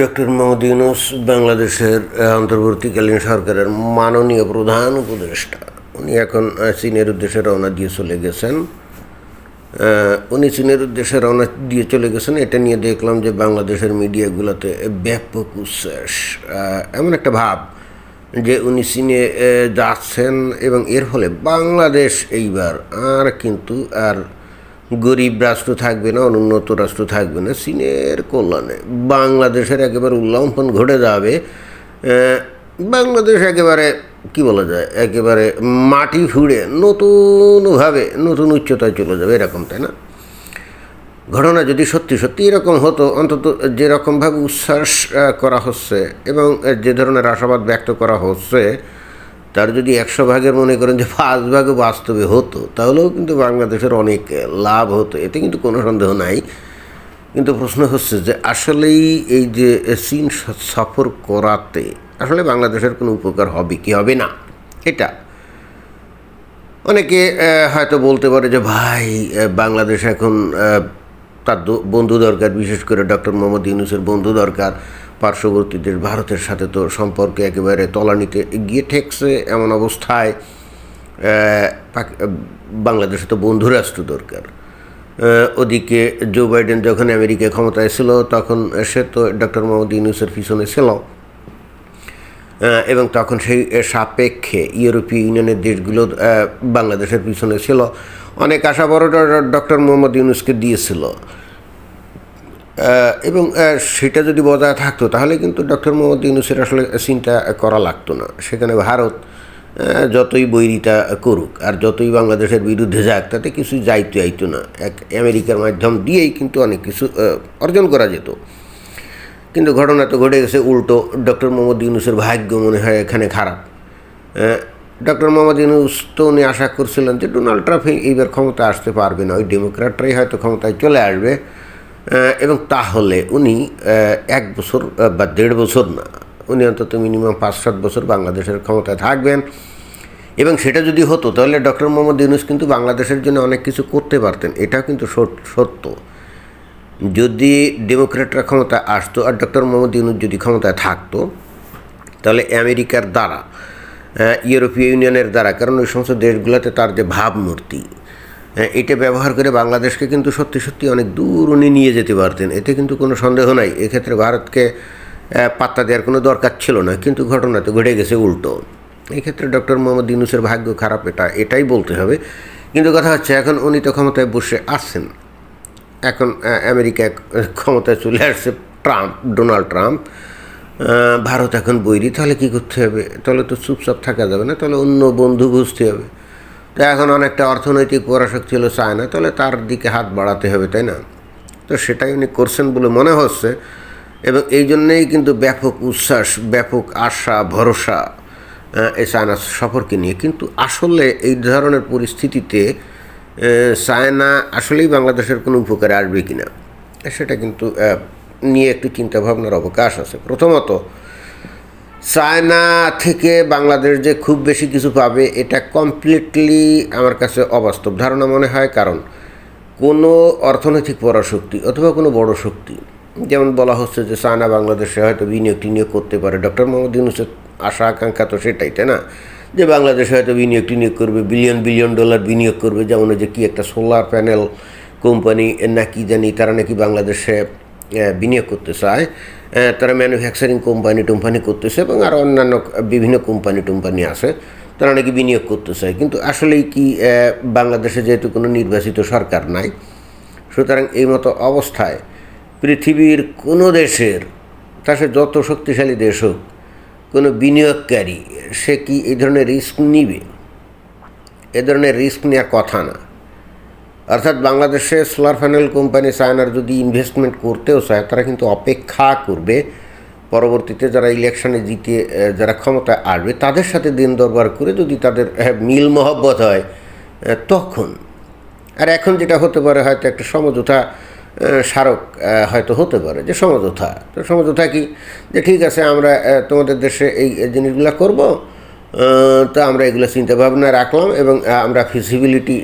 Doctor Mohammad Yunus বাংলাদেশের অন্তর্বর্তীকালীন সরকারের মাননীয় প্রধান উপদেষ্টা। উনি এখন চীনের উদ্দেশ্যে রওনা দিয়ে চলে গেছেন। উনি চীনের উদ্দেশ্যে রওনা দিয়ে চলে গেছেন। এটা নিয়ে দেখলাম যে বাংলাদেশের মিডিয়াগুলোতে ব্যাপক উচ্ছ্বাস। এমন একটা ভাব যে উনি চীনে যাচ্ছেন এবং এর ফলে বাংলাদেশ এইবার আর কিন্তু আর গরিব রাষ্ট্র থাকবে না, অনুন্নত রাষ্ট্র থাকবে না, চীনের কল্যাণে। বাংলাদেশের একেবারে উল্লম্ফন ঘটে যাবে বাংলাদেশ একেবারে, কি বলা যায়, একেবারে মাটি ফুঁড়ে নতুনভাবে, নতুন উচ্চতায় চলে যাবে, এরকম, তাই না? ঘটনা যদি সত্যি সত্যি এরকম হতো, অন্তত যেরকমভাবে উচ্ছ্বাস করা হচ্ছে এবং যে ধরনের আশাবাদ ব্যক্ত করা হচ্ছে তার যদি একশো ভাগের মনে করেন যে পাঁচ ভাগে বাস্তবে হতো, তাহলেও কিন্তু বাংলাদেশের অনেক লাভ হতো। এতে কিন্তু কোনো সন্দেহ নাই। কিন্তু প্রশ্ন হচ্ছে যে আসলেই এই যে চীন সফর করাতে আসলে বাংলাদেশের কোনো উপকার হবে কি হবে না? এটা। অনেকে হয়তো বলতে পারে যে ভাই বাংলাদেশ এখন তার বন্ধু দরকার, বিশেষ করে ডক্টর মোহাম্মদ ইউনুসের বন্ধু দরকার। পার্শ্ববর্তী দেশ ভারতের সাথে তো সম্পর্কে একেবারে তলানিতে গিয়ে ঠেকছে এমন অবস্থায়। বাংলাদেশে তো বন্ধু রাষ্ট্র দরকার। ওদিকে জো বাইডেন যখন আমেরিকা ক্ষমতায় ছিল, তখন সে তো ডক্টর মোহাম্মদ ইউনুসের পিছনে ছিল। এবং তখন সেই সাপেক্ষে ইউরোপীয় ইউনিয়নের দেশগুলো বাংলাদেশের পিছনে ছিল। অনেক আশা বড় ডক্টর মোহাম্মদ ইউনুসকে দিয়েছিল। এবং সেটা যদি বজায় থাকতো, তাহলে কিন্তু ডক্টর মোহাম্মদ ইউনুসের আসলে চিন্তা করা লাগতো না। সেখানে ভারত যতই বৈরিতা করুক, আর যতই বাংলাদেশের বিরুদ্ধে যাক, তাতে কিছু যাইতে আইতো না। এক আমেরিকার মাধ্যম দিয়েই কিন্তু অনেক কিছু অর্জন করা যেত। কিন্তু ঘটনা তো ঘটে গেছে, উল্টো। ডক্টর মোহাম্মদ ইউনুসের ভাগ্য মনে হয় এখানে খারাপ। ডক্টর মোহাম্মদ ইউনুস তো উনি আশা করছিলেন যে ডোনাল্ড ট্রাম্প এইবার ক্ষমতা আসতে পারবে না, ওই ডেমোক্র্যাটরাই হয়তো ক্ষমতায় চলে আসবে। এবং তাহলে উনি এক বছর বা দেড় বছর না, উনি অন্তত মিনিমাম পাঁচ সাত বছর বাংলাদেশের ক্ষমতায় থাকবেন। এবং সেটা যদি হতো, তাহলে ডক্টর মোহাম্মদ ইউনুস কিন্তু বাংলাদেশের জন্য অনেক কিছু করতে পারতেন, এটাও কিন্তু সত- সত্য। যদি ডেমোক্রেটরা ক্ষমতায় আসতো আর ডক্টর মোহাম্মদ ইউনুস যদি ক্ষমতায় থাকতো, তাহলে আমেরিকার দ্বারা ইউরোপীয় ইউনিয়নের দ্বারা, কারণ ওই সমস্ত দেশগুলোতে তার যে ভাবমূর্তি এটা ব্যবহার করে বাংলাদেশকে কিন্তু সত্যি সত্যি অনেক দূর উনি নিয়ে যেতে পারতেন। এতে কিন্তু কোনো সন্দেহ নাই। এক্ষেত্রে ভারতকে পাত্তা দেওয়ার কোনো দরকার ছিল না, কিন্তু ঘটনা তো ঘটে গেছে উল্টো। এই ক্ষেত্রে ডক্টর মোহাম্মদ ইউনুসের ভাগ্য খারাপ, এটা, এটাই বলতে হবে। কিন্তু কথা হচ্ছে, এখন উনি তো ক্ষমতায় বসে আসছেন এখন আমেরিকা ক্ষমতায় চলে আসছে ট্রাম্প, ডোনাল্ড ট্রাম্প। ভারত এখন বৈরি, তাহলে কী করতে হবে? তাহলে তো চুপচাপ থাকা যাবে না, তাহলে অন্য বন্ধু বুঝতে হবে। তো এখন অনেকটা অর্থনৈতিক পরাশক্তি হলো চায়না, তাহলে তার দিকে হাত বাড়াতে হবে, তাই না? তো সেটাই উনি করছেন বলে মনে হচ্ছে, এবং এই জন্যেই কিন্তু ব্যাপক উচ্ছ্বাস, ব্যাপক আশা, ভরসা এই চায়না সফরকে নিয়ে। কিন্তু আসলে এই ধরনের পরিস্থিতিতে চায়না আসলেই বাংলাদেশের কোনো উপকারে আসবে কি না সেটা কিন্তু নিয়ে একটু চিন্তাভাবনার অবকাশ আছে। প্রথমত, চায়না থেকে বাংলাদেশ যে খুব বেশি কিছু পাবে, এটা কমপ্লিটলি আমার কাছে অবাস্তব ধারণা মনে হয়। কারণ, কোনো অর্থনৈতিক পরাশক্তি অথবা কোনো বড় শক্তি, যেমন বলা হচ্ছে যে চায়না বাংলাদেশে হয়তো বিনিয়োগ টিনিয়োগ করতে পারে। ডক্টর মোহাম্মদ ইউনুসের আশা আকাঙ্ক্ষা তো সেটাই, তাই না? যে বাংলাদেশে হয়তো বিনিয়োগ টিনিয়োগ করবে, বিলিয়ন বিলিয়ন ডলার বিনিয়োগ করবে। যেমন যে কি একটা সোলার প্যানেল কোম্পানি নাকি জানি, তারা নাকি বাংলাদেশে বিনিয়োগ করতে চায় তারা ম্যানুফ্যাকচারিং কোম্পানি টোম্পানি করতেছে এবং আরও অন্যান্য বিভিন্ন কোম্পানি টোম্পানি আছে, তারা নাকি বিনিয়োগ করতে চায় কিন্তু আসলেই কি বাংলাদেশে যেহেতু কোনো নির্বাচিত সরকার নাই, সুতরাং এই মতো অবস্থায় পৃথিবীর কোনো দেশের, তা সে যত শক্তিশালী দেশ হোক, কোনো বিনিয়োগকারী, সে কি এই ধরনের রিস্ক নিবে? এ ধরনের রিস্ক নেওয়ার কথা না। অর্থাৎ বাংলাদেশে সোলার প্যানেল কোম্পানি চায়নার যদি ইনভেস্টমেন্ট করতেও চায়, তারা কিন্তু অপেক্ষা করবে। পরবর্তীতে যারা ইলেকশনে জিতে যারা ক্ষমতায় আসবে, তাদের সাথে দিন দরবার করে যদি তাদের মিল মহব্বত হয় তখন। আর এখন যেটা হতে পারে হয়তো একটা সমঝোতা স্মারক হয়তো হতে পারে যে সমঝোতা। তো সমঝোতা কি? যে ঠিক আছে, আমরা তোমাদের দেশে এই জিনিসগুলো করব তো আমরা এগুলো চিন্তা ভাবনা রাখলাম এবং আমরা ফিজিবিলিটি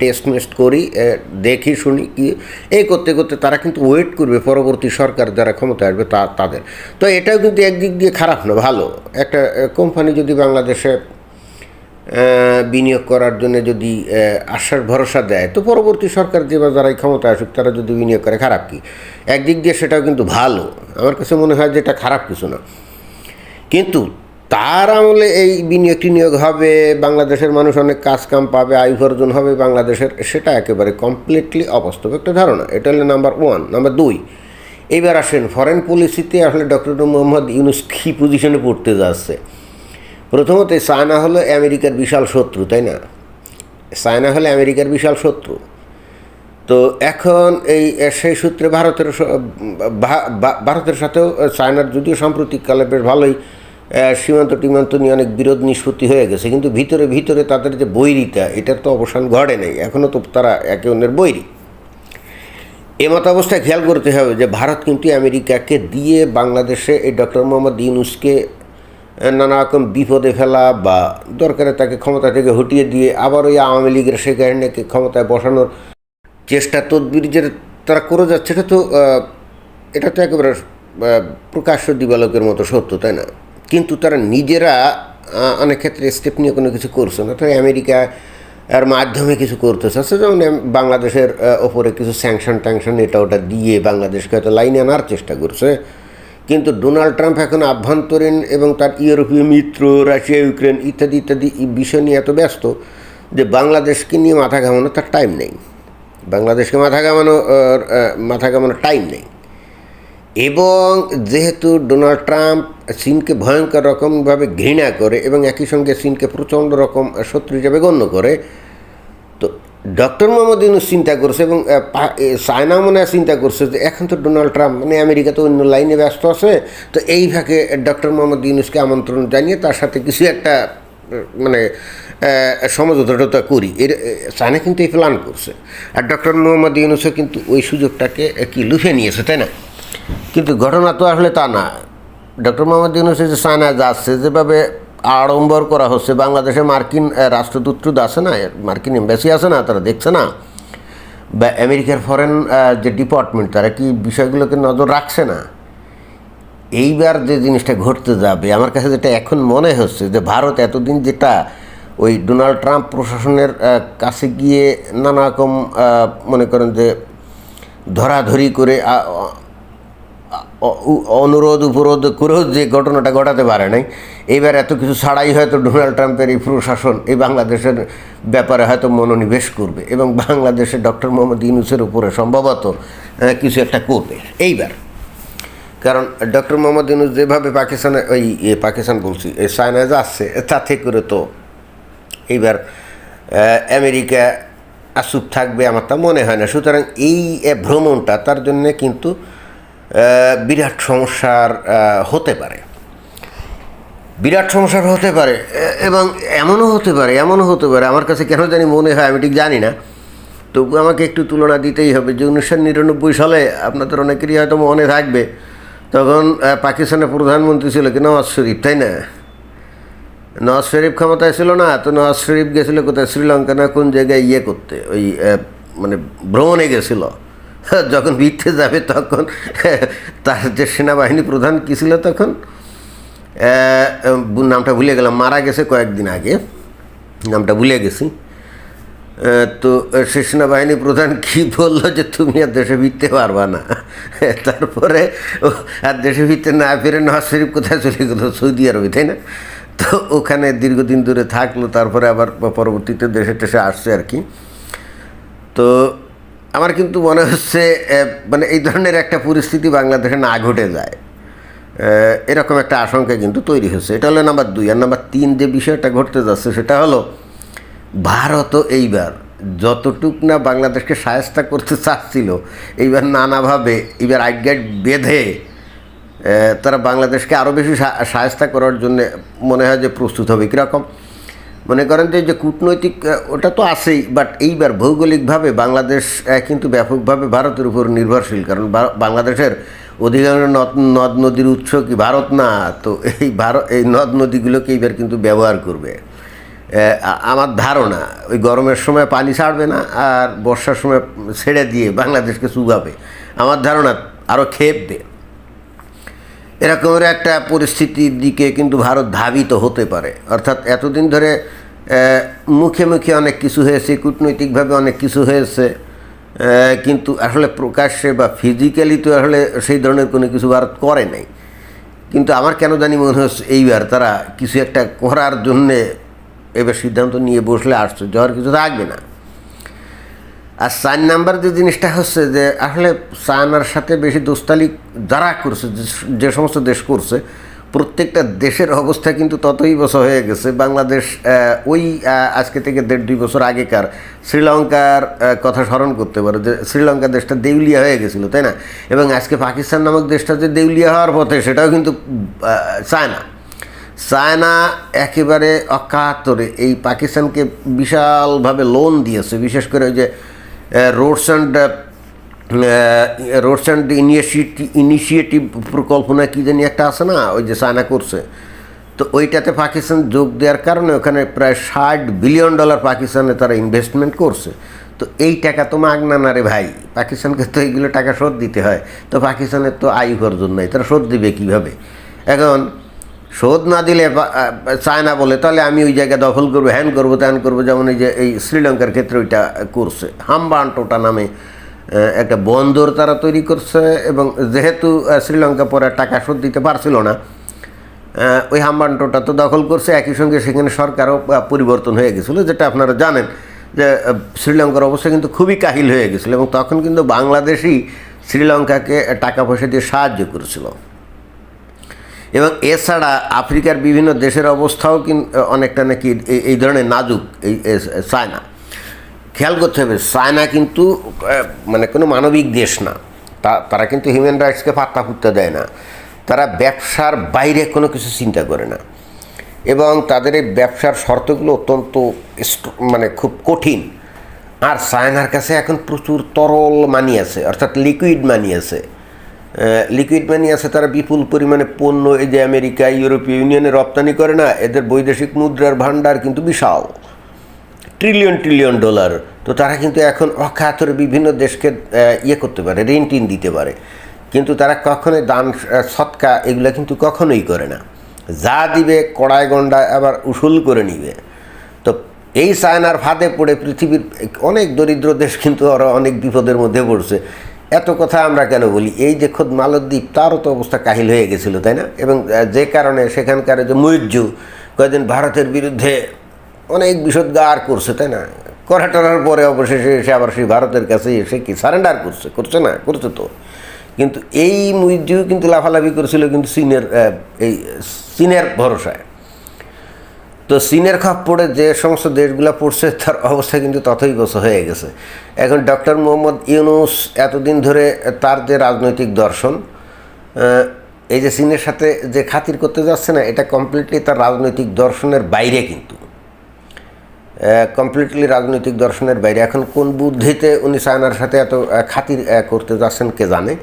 টেস্ট মেস্ট করি দেখি শুনি কি এই করতে করতে তারা কিন্তু ওয়েট করবে, পরবর্তী সরকার যারা ক্ষমতা আসবে তা, তাদের। তো এটাও কিন্তু একদিক দিয়ে খারাপ না, ভালো। একটা কোম্পানি যদি বাংলাদেশে বিনিয়োগ করার জন্য যদি আশ্বাস, ভরসা দেয়, তো পরবর্তী সরকার যে বা যারাই ক্ষমতা আসুক, তারা যদি বিনিয়োগ করে, খারাপ কি? একদিক দিয়ে সেটাও কিন্তু ভালো। আমার কাছে মনে হয় যে এটা খারাপ কিছু না। কিন্তু তার আমলে এই বিনিয়োগ টিনিয়োগ হবে, বাংলাদেশের মানুষ অনেক কাজ কাম পাবে, আয় উপার্জন হবে, বাংলাদেশের সেটা একেবারে কমপ্লিটলি অবাস্তব একটা ধারণা। এটা হলো নাম্বার ওয়ান নাম্বার দুই, এবার আসেন ফরেন পলিসিতে আসলে ডক্টর মোহাম্মদ ইউনুস কী পজিশনে পড়তে যাচ্ছে? প্রথমত, চায়না হলো আমেরিকার বিশাল শত্রু, তাই না? চায়না হলে আমেরিকার বিশাল শত্রু। তো এখন এই, সেই সূত্রে ভারতের ভারতের সাথেও, চায়নার যদিও সাম্প্রতিককালে বেশ ভালোই সীমান্ত টিমান্ত নিয়ে অনেক বিরোধ নিষ্পত্তি হয়ে গেছে। কিন্তু ভিতরে ভিতরে তাদের যে বৈরিতা, এটার তো অবসান ঘটে নাই। এখনও তো তারা একে অন্যের বৈরী। এমত অবস্থায় খেয়াল করতে হবে যে, ভারত কিন্তু আমেরিকাকে দিয়ে বাংলাদেশে এই ডক্টর মোহাম্মদ ইউনুসকে নানা রকম বিপদে ফেলা বা দরকারে তাকে ক্ষমতা থেকে হটিয়ে দিয়ে আবার ওই আওয়ামী লীগের সেই সেখানেকে ক্ষমতায় বসানোর চেষ্টা তদবির যে তারা করে যাচ্ছে, এটা তো এটা তো একেবারে প্রকাশ্য দিবালকের মতো সত্য, তাই না? কিন্তু তারা নিজেরা অনেক ক্ষেত্রে স্টেপ নিয়ে কোনো কিছু করছে না। তারা আমেরিকা এর মাধ্যমে কিছু করতে চাচ্ছে যেমন বাংলাদেশের ওপরে কিছু স্যাংশন ট্যাংশন এটা ওটা দিয়ে বাংলাদেশকে হয়তো লাইনে আনার চেষ্টা করছে। কিন্তু ডোনাল্ড ট্রাম্প এখন আভ্যন্তরীণ এবং তার ইউরোপীয় মিত্র, রাশিয়া, ইউক্রেন ইত্যাদি ইত্যাদি বিষয় নিয়ে এত ব্যস্ত যে বাংলাদেশকে নিয়ে মাথা ঘামানো তার টাইম নেই। বাংলাদেশকে মাথা ঘামানো মাথা ঘামানোর টাইম নেই। এবং যেহেতু ডোনাল্ড ট্রাম্প চীনকে ভয়ঙ্কর রকমভাবে ঘৃণা করে এবং একই সঙ্গে চীনকে প্রচণ্ড রকম শত্রু হিসাবে গণ্য করে তো ডক্টর মোহাম্মদ ইউনুস চিন্তা করছে এবং চায়না মনে চিন্তা করছে যে এখন তো ডোনাল্ড ট্রাম্প মানে আমেরিকা তো অন্য লাইনে ব্যস্ত আছে তো এই ফাঁকে ডক্টর মোহাম্মদ ইউনুসকে আমন্ত্রণ জানিয়ে তার সাথে কিছু একটা মানে আহ, সমঝোতা করি। এর এ, চায়না কিন্তু এই প্ল্যান করছে। আর ডক্টর মোহাম্মদ ইউনুসও কিন্তু ওই সুযোগটাকে কি লুফে নিয়েছে তাই না? কিন্তু ঘটনা তো আসলে তা না। ডক্টর মোহাম্মদ ইউনুসের যে চায়না যাচ্ছে, যেভাবে আড়ম্বর করা হচ্ছে, বাংলাদেশে মার্কিন রাষ্ট্রদূত আছে না মার্কিন এম্বাসি আছে না, তারা দেখছে না। বা আমেরিকার ফরেন যে ডিপার্টমেন্ট, তারা কি বিষয়গুলোকে নজর রাখছে না? এইবার যে জিনিসটা ঘটতে যাবে, আমার কাছে যেটা এখন মনে হচ্ছে যে ভারত এতদিন যেটা ওই ডোনাল্ড ট্রাম্প প্রশাসনের কাছে গিয়ে নানা রকম মনে করেন যে ধরাধরি করে অনুরোধ, উপরোধ করেও যে ঘটনাটা ঘটাতে পারে নাই এবার এত কিছু ছাড়াই হয়তো ডোনাল্ড ট্রাম্পের এই প্রশাসন এই বাংলাদেশের ব্যাপারে হয়তো মনোনিবেশ করবে এবং বাংলাদেশে ডক্টর মোহাম্মদ ইউনুসের উপরে সম্ভবত কিছু একটা করবে। এইবার, কারণ ডক্টর মোহাম্মদ ইউনুস যেভাবে পাকিস্তানে ওই পাকিস্তান বলছি চায়নায় যাচ্ছে তাতে করে তো এইবার আমেরিকা আসুপ থাকবে আমার তা মনে হয় না। সুতরাং এই ভ্রমণটা তার জন্য কিন্তু বিরাট সমস্যার হতে পারে। বিরাট সমস্যার হতে পারে এবং এমনও হতে পারে, এমনও হতে পারে, আমার কাছে কেন জানি মনে হয়, আমি ঠিক জানি না। তবু আমাকে একটু তুলনা দিতেই হবে। যে উনিশশো নিরানব্বই সালে আপনাদের অনেকেরই হয়তো মনে থাকবে, তখন পাকিস্তানের প্রধানমন্ত্রী ছিল কি, নওয়াজ শরীফ, তাই না? নওয়াজ শরীফ ক্ষমতায় ছিল না, তো নওয়াজ শরীফ গেছিল কোথায়? শ্রীলঙ্কা না কোন জায়গায় ইয়ে করতে, ওই মানে ভ্রমণে গেছিল। যখন ভিড়তে যাবে তখন, তার যে সেনাবাহিনী প্রধান কী ছিল তখন? নামটা ভুলে গেলাম, মারা গেছে কয়েকদিন আগে, নামটা ভুলে গেছি। তো সে সেনাবাহিনী প্রধান কি বলল যে তুমি আর দেশে ফিরতে পারবা না? তারপরে আর দেশে ফিরতে না ফিরে নওয়াজ শরীফ কোথায় চলে গেলো? সৌদি আরবে, তাই না? তো ওখানে দীর্ঘদিন ধরে থাকল, তারপরে আবার পরবর্তীতে দেশে টেসে আসছে আর কি। তো আমার কিন্তু মনে হচ্ছে মানে এই ধরনের একটা পরিস্থিতি বাংলাদেশে না ঘটে যায়। এরকম একটা আশঙ্কা কিন্তু তৈরি হচ্ছে। এটা হলো নাম্বার দুই। আর নাম্বার তিন যে বিষয়টা ঘটতে যাচ্ছে, সেটা হলো ভারতও এইবার যতটুক না বাংলাদেশকে সায়স্তা করতে চাচ্ছিল, এইবার নানাভাবে, এইবার আজ্ঞাট বেঁধে তারা বাংলাদেশকে আরও বেশি সায়স্তা করার জন্য মনে হয় যে প্রস্তুত হবে। কীরকম? মনে করেন যে যে কূটনৈতিক ওটা তো আছেই বাট এইবার ভৌগোলিকভাবে বাংলাদেশ কিন্তু ব্যাপকভাবে ভারতের উপর নির্ভরশীল, কারণ বাংলাদেশের অধিকাংশ নদ নদ নদীর উৎস কি ভারত? না, তো এই ভারত, এই নদ নদীগুলোকে এইবার কিন্তু ব্যবহার করবে। আমার ধারণা, ওই গরমের সময় পানি ছাড়বে না, আর বর্ষার সময় ছেড়ে দিয়ে বাংলাদেশকে চুগাবে আমার ধারণা আরও খেপবে এরকমের একটা পরিস্থিতির দিকে কিন্তু ভারত ধাবিত হতে পারে। অর্থাৎ এতদিন ধরে মুখে মুখে অনেক কিছু হয়েছে, কূটনৈতিকভাবে অনেক কিছু হয়েছে কিন্তু আসলে প্রকাশ্যে বা ফিজিক্যালি তো আসলে সেই ধরনের কোনো কিছু ভারত করে নাই। কিন্তু আমার কেন জানি মনে হচ্ছে এইবার তারা কিছু একটা করার জন্যে এবার সিদ্ধান্ত নিয়ে বসলে আশ্চর্য হওয়ার কিছু থাকবে না। আর চার নাম্বার যে জিনিসটা হচ্ছে যে আসলে চায়নার সাথে বেশি দোস্তালি যারা করছে যে- সমস্ত দেশ করছে প্রত্যেকটা দেশের অবস্থা কিন্তু ততই বছর হয়ে গেছে। বাংলাদেশ ওই আজকে থেকে দেড় দুই বছর আগেকার শ্রীলঙ্কার কথা স্মরণ করতে পারো যে শ্রীলঙ্কা দেশটা দেউলিয়া হয়ে গেছিল তাই না? এবং আজকে পাকিস্তান নামক দেশটা যে দেউলিয়া হওয়ার পথে সেটাও কিন্তু আহ, চায়না। চায়না একেবারে অকাতরে এই পাকিস্তানকে বিশালভাবে লোন দিয়েছে বিশেষ করে ওই যে roads and roads and initiative initiative প্রকল্পনা কী জানি একটা আছে না, ওই যে চায়না করছে। তো ওইটাতে পাকিস্তান যোগ দেওয়ার কারণে ওখানে প্রায় ষাট বিলিয়ন ডলার পাকিস্তানে তারা ইনভেস্টমেন্ট করছে। তো এই টাকা তো মাগনা না রে ভাই, পাকিস্তানকে তো এইগুলো টাকা শোধ দিতে হয়। তো পাকিস্তানের তো আয় উপার্জন নাই তারা শোধ দিবে কীভাবে? এখন শোধ না দিলে আহ, চায়না বলে তাহলে আমি ওই জায়গা দখল করব হ্যান করব ত্যান করব যেমন এই যে এই শ্রীলঙ্কার ক্ষেত্রে ওইটা করছে। হাম্বান্টোটা নামে একটা বন্দর তারা তৈরি করছে এবং যেহেতু শ্রীলঙ্কা পরে টাকা শোধ দিতে পারছিল না ওই হাম্বান্টোটা তো দখল করছে একই সঙ্গে সেখানে সরকারও পরিবর্তন হয়ে গেছিল যেটা আপনারা জানেন যে শ্রীলঙ্কার অবস্থা কিন্তু খুবই কাহিল হয়ে গেছিল এবং তখন কিন্তু বাংলাদেশই শ্রীলঙ্কাকে টাকা পয়সা দিয়ে সাহায্য করেছিল। এবং এছাড়া আফ্রিকার বিভিন্ন দেশের অবস্থাও অনেকটা নাকি এই- ধরনের নাজুক, এই চায়না। খেয়াল করতে হবে, চায়না কিন্তু মানে কোনো মানবিক দেশ না। তা, তারা কিন্তু হিউম্যান রাইটসকে পাত্তা ফুটতে দেয় না। তারা ব্যবসার বাইরে কোনো কিছু চিন্তা করে না। এবং তাদের এই ব্যবসার শর্তগুলো অত্যন্ত মানে খুব কঠিন। আর চায়নার কাছে এখন প্রচুর তরল মানি আছে, অর্থাৎ লিকুইড মানি আছে। লিকুইড মানি আছে, তারা বিপুল পরিমাণে পণ্য এই যে আমেরিকা, ইউরোপীয় ইউনিয়নে রপ্তানি করে না, এদের বৈদেশিক মুদ্রার ভাণ্ডার কিন্তু বিশাল। ট্রিলিয়ন ট্রিলিয়ন ডলার তো তারা কিন্তু এখন অখাতরে বিভিন্ন দেশকে ইয়ে করতে পারে, ঋণ টিন দিতে পারে। কিন্তু তারা কখনোই দান সৎকা এগুলো কিন্তু কখনোই করে না। যা দিবে কড়ায় গন্ডায় আবার উসুল করে নিবে। তো এই চায়নার ফাঁদে পড়ে পৃথিবীর অনেক দরিদ্র দেশ কিন্তু ওরা অনেক বিপদের মধ্যে পড়ছে। এত কথা আমরা কেন বলি? এই যে খোদ মালদ্বীপ, তারও তো অবস্থা কাহিল হয়ে গেছিল, তাই না? এবং যে কারণে সেখানকার যে মৈর্যু কয়েকদিন ভারতের বিরুদ্ধে অনেক বিষোদ্গার করছে, তাই না? করা টরার পরে অবশেষে এসে আবার সেই ভারতের কাছে এসে কি সারেন্ডার করছে? করছে না, করছে তো। কিন্তু এই মুইজিও কিন্তু লাফালাফি করেছিল কিন্তু চীনের এই চীনের ভরসায়। তো চীনের খাপ পড়ে যে সমস্ত দেশগুলো পড়ছে, তার অবস্থা কিন্তু ততই বছর হয়ে গেছে। এখন ডক্টর মোহাম্মদ ইউনুস এতদিন ধরে তার যে রাজনৈতিক দর্শন এই যে চীনের সাথে যে খাতির করতে যাচ্ছে না, এটা কমপ্লিটলি তার রাজনৈতিক দর্শনের বাইরে কিন্তু। কমপ্লিটলি রাজনৈতিক দর্শনের বাইরে। এখন কোন বুদ্ধিতে উনি চায়নার সাথে এত খাতির করতে যাচ্ছেন কে জানে।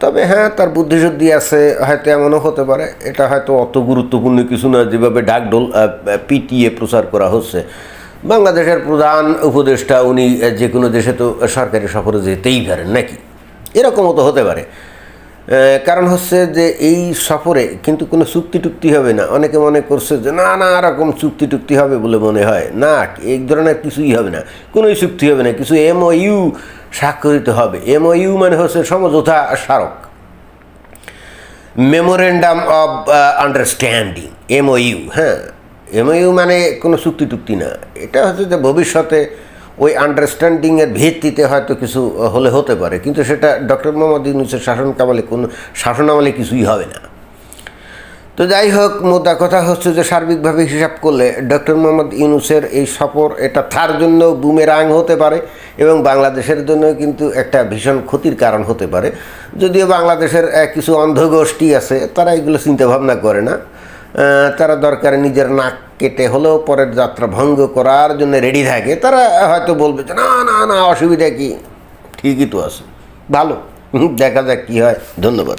তবে হ্যাঁ তার বুদ্ধিশুদ্ধি আছে, হয়তো এমনও হতে পারে। এটা হয়তো অত গুরুত্বপূর্ণ কিছু না, যেভাবে ডাকডোল পিটিয়ে প্রচার করা হচ্ছে। বাংলাদেশের প্রধান উপদেষ্টা, উনি যে কোনো দেশে তো সরকারি সফরে যেতেই পারেন নাকি? এরকমও তো হতে পারে। কারণ হচ্ছে যে এই সফরে কিন্তু কোনো চুক্তি টুক্তি হবে না। অনেকে মনে করছে যে, না না, এরকম চুক্তি টুক্তি হবে বলে মনে হয়। না এই ধরনের কিছুই হবে না। কোনোই চুক্তি হবে না। কিছু এমওইউ স্বাক্ষরিত হবে। এমওইউ মানে হচ্ছে সমঝোতা স্মারক। মেমোরেন্ডাম অব আন্ডারস্ট্যান্ডিং এমওইউ হ্যাঁ। এমওইউ মানে কোনো চুক্তি টুক্তি না। এটা হচ্ছে যে ভবিষ্যতে ওই আন্ডারস্ট্যান্ডিংয়ের ভিত্তিতে হয়তো কিছু হলে হতে পারে। কিন্তু সেটা ডক্টর মোহাম্মদ ইউনুসের শাসনকামালে কোনো শাসনামলে কিছুই হবে না। তো যাই হোক, মোদ্দা কথা হচ্ছে যে সার্বিকভাবে হিসাব করলে ডক্টর মোহাম্মদ ইউনুসের এই সফর এটা তার জন্য বুমেরাং হতে পারে এবং বাংলাদেশের জন্য কিন্তু একটা ভীষণ ক্ষতির কারণ হতে পারে। যদিও বাংলাদেশের কিছু অন্ধগোষ্ঠী আছে, তারা এগুলো চিন্তা ভাবনা করে না। তারা দরকারে নিজের নাক কেটে হলেও পরের যাত্রা ভঙ্গ করার জন্য রেডি থাকে। তারা হয়তো বলবে যে, না না না, অসুবিধা কি? ঠিকই তো আছে। ভালো, দেখা যাক কী হয়। ধন্যবাদ।